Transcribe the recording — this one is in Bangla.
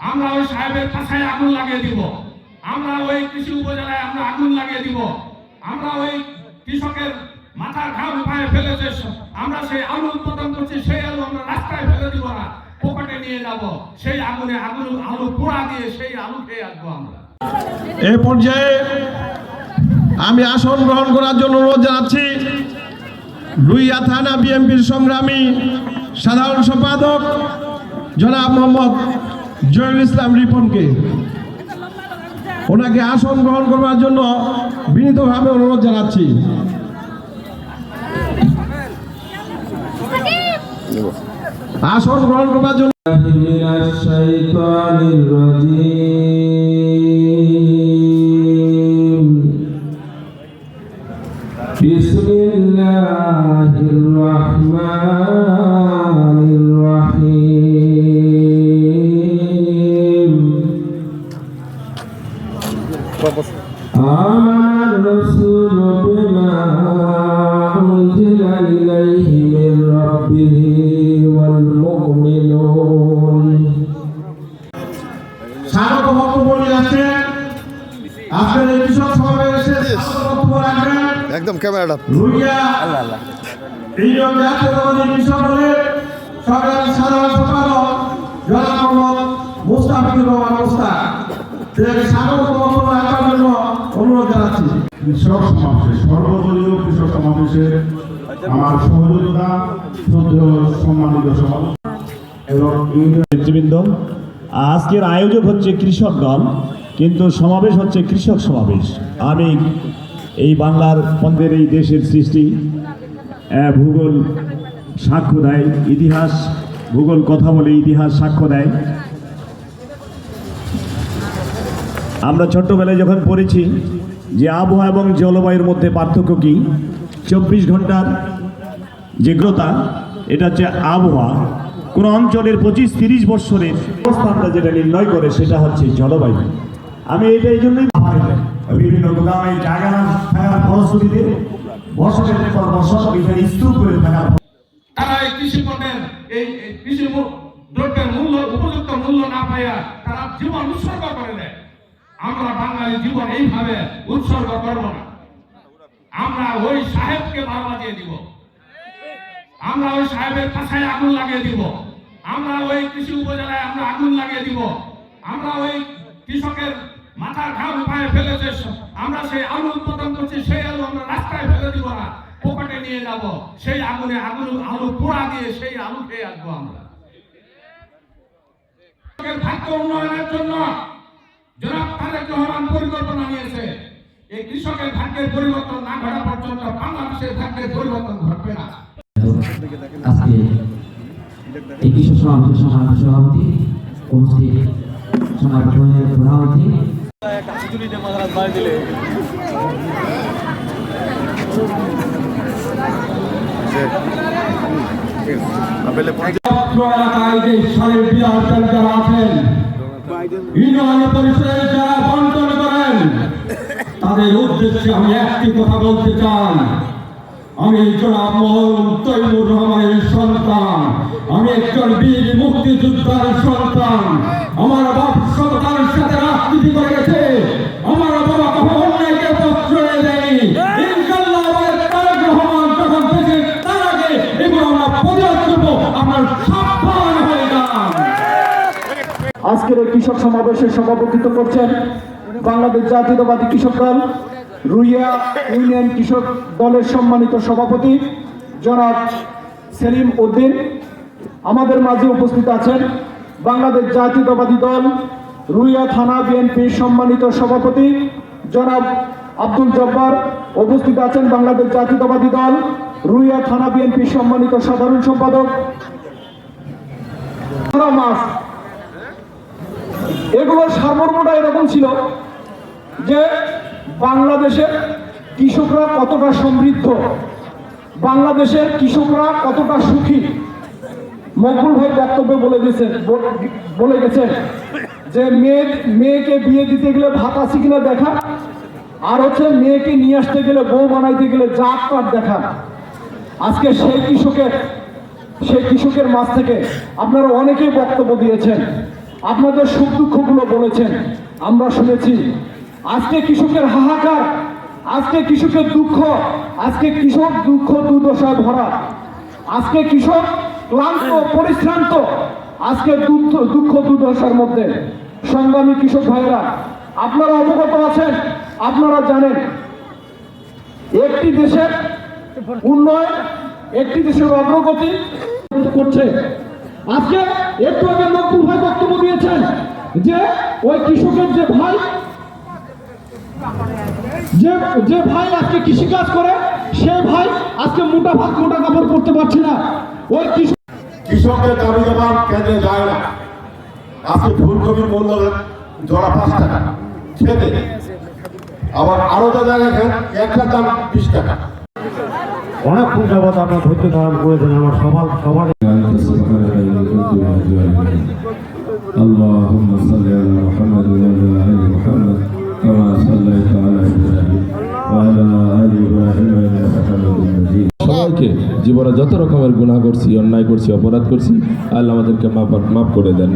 আমরা ওই সাহেবের পাশায় আগুন লাগিয়ে দিব। আমরা ওই কৃষি উপজেলায় আমরা আগুন লাগিয়ে দিব। আমরা ওই কৃষকের মাথার ঘাম পায়ে ফেলেছে। আমরা সেই আলু উৎপাদন করছি, সেই আলু আমরা রাস্তায় ফেলে দিব না, পকেটে নিয়ে যাব। সেই আগুনে আগুন, আলু পোড়া দিয়ে সেই আলু খেয়ে আসব আমরা। এ পর্যায়ে আমি আসন গ্রহণ করার জন্য অনুরোধ জানাচ্ছি রুইয়া থানা বিএনপির সংগ্রামী সাধারণ সম্পাদক জনাব মোহাম্মদ জয়ুল ইসলাম রিপনকে ওনাকে আসন গ্রহণ করবার জন্য বিনীতভাবে অনুরোধ জানাচ্ছি আসন গ্রহণ করবার জন্য من الشيطان الرجيم بسم الله الرحمن আপনার এই কৃষক সমাবেশে বক্তব্য রাখবেন। একদম ক্যামেরাটা। রুইয়া ইউনিয়ন জাতীয়তাবাদী কৃষক দলের সরকারি সাধারণ সম্পাদক জনাব মোহাম্মদ মুস্তাফিজুর রহমান মুস্তাক। স্বাগত বক্তব্য রাখার জন্য অনুরোধ জানাচ্ছি। কৃষক সমাবেশে সর্বদলীয় কৃষক সমাবেশে আমার সহযোগিতা সম্মানিত সভাপতি এবং ইউনিয়ন নেতৃবৃন্দ আজকের আয়োজক হচ্ছে কৃষক দল। কিন্তু সমাবেশ হচ্ছে কৃষক সমাবেশ। আমি এই বাংলার পন্দের এই দেশের সৃষ্টি ভূগোল সাক্ষ্য দেয়, ইতিহাস, ভূগোল কথা বলে ইতিহাস সাক্ষ্য দেয়। আমরা ছোট্টবেলায় যখন পড়েছি যে আবহাওয়া এবং জলবায়ুর মধ্যে পার্থক্য কি, চব্বিশ ঘণ্টার যেগ্রতা এটা হচ্ছে আবহাওয়া। কোনো অঞ্চলের পঁচিশ তিরিশ বৎসরের অবস্থানটা যেটা নির্ণয় করে, সেটা হচ্ছে জলবায়ু। আমি এটা এই জন্যই বিভিন্ন গোদামে জায়গা না থাকার ফলশ্রুতিতে বছরের পর বছর এখানে স্তূপ হয়ে থাকার তারা এই কৃষি পণ্যের এই কৃষি দ্রব্যের মূল্য, উপযুক্ত মূল্য না পাইয়া তারা জীবন উৎসর্গ করে দেয়। আমরা বাঙালি জীবন এইভাবে উৎসর্গ করব না। আমরা ওই সাহেবকে ভালো বাজিয়ে দিব। আমরা ওই সাহেবের পাশায় আগুন লাগিয়ে দিব। আমরা ওই কৃষি উপজেলায় আমরা আগুন লাগিয়ে দিব। আমরা ওই কৃষকের মাথার ঘাম পায়ে ফেলেছে আমরা সেই আলু উৎপাদন করছি, সেই আলু আমরা রাস্তায় ফেলে দিব না। পকেটে নিয়ে যাব, সেই আগুনে আগুন আলু পোড়া দিয়ে সেই আলু খেয়ে আসব আমরা। ভাগ্য উন্নয়নের জন্য জনাব রহমান পরিকল্পনা নিয়েছে। এই কৃষকের ভাগ্যের পরিবর্তন না ঘটা পর্যন্ত বাংলাদেশের ভাগ্যের পরিবর্তন ঘটবে না। আজকে এই কৃষক সমাবেশের সভাপতি উপস্থিত প্রধানমন্ত্রী পরিষদের যারা বন্টন করেন তাদের উদ্দেশ্যে আমি একটি কথা বলতে চাই। আমি জনাব মোহাম্মদ তৈমুর রহমানের সন্তান আমি একজন বীর মুক্তিযোদ্ধার সন্তান। আমার বাপ সন্তানের সাথে রাজনীতি করে গেছে আজকের এই কৃষক সমাবেশে সভাপতিত্ব করছেন বাংলাদেশ জাতীয়তাবাদী কৃষক দল, রুইয়া ইউনিয়ন কৃষক দলের সম্মানিত সভাপতি জনাব সেলিম উদ্দিন। আমাদের মাঝে উপস্থিত আছেন বাংলাদেশ জাতীয়তাবাদী দল, রুইয়া থানা বিএনপির সম্মানিত সভাপতি জনাব আব্দুল জব্বার। উপস্থিত আছেন বাংলাদেশ জাতীয়তাবাদী দল, রুইয়া থানা বিএনপির সম্মানিত সাধারণ সম্পাদক। মাস এগুলোর সারমর্মটা এরকম ছিল যে বাংলাদেশের কৃষকরা কতটা সমৃদ্ধ, বাংলাদেশের কৃষকরা কতটা সুখী। মকবুল ভাই বক্তব্যে বলে গেছেন বলে গেছেন যে মেয়ে, মেয়েকে বিয়ে দিতে গেলে ভাত আছে কিনা দেখা, আর হচ্ছে মেয়েকে নিয়ে আসতে গেলে বউ বানাইতে গেলে জাত পাট দেখা। আজকে সেই কৃষকের সেই কৃষকের মাছ থেকে আপনারা অনেকেই বক্তব্য দিয়েছেন। আপনাদের সুখ দুঃখগুলো বলেছেন, আমরা শুনেছি। আজকে কৃষকের হাহাকার, আজকে কৃষকের দুঃখ, আজকে কৃষক দুঃখ দুর্দশায় ভরা। আজকে কৃষক ক্লান্ত, পরিশ্রান্ত, আজকে দুঃখ দুঃখ দুর্দশার মধ্যে। সংগ্রামী কৃষক ভাইয়েরা, আপনারা অবগত আছেন, আপনারা জানেন, একটি দেশের উন্নয়ন, একটি দেশের অগ্রগতি করছে। আজকে একটু আগে নকুল ভাই বক্তব্য দিয়েছেন যে ওই কৃষকের যে ভাই যে যে ভাই আজকে কৃষিকাজ করে সে ভাই আজকে মোটা ভাত মোটা কাপড় পরতে পারছে না। ওই কৃষক কৃষকের দাবি জবাব কেন্দ্রে যায় না। আজকে ফুলকপির মূল্য জোড়া পাঁচ টাকা খেতে আবার আরও যা জায়গায় একটা দাম বিশ টাকা। অনেকক্ষণ যাবৎ আপনার ধৈর্য ধারণ করেছেন আমার সবার সবার اللهم صل على محمد وعلى ال محمد كما صليت على ابراهيم وعلى ال ابراهيم انك حميد مجيد সবাইকে জীবনে যত রকমের গুনাহ করছি অন্যায় করছি অপরাধ করছি আল্লাহ আমাদেরকে মাফ মাফ করে দেন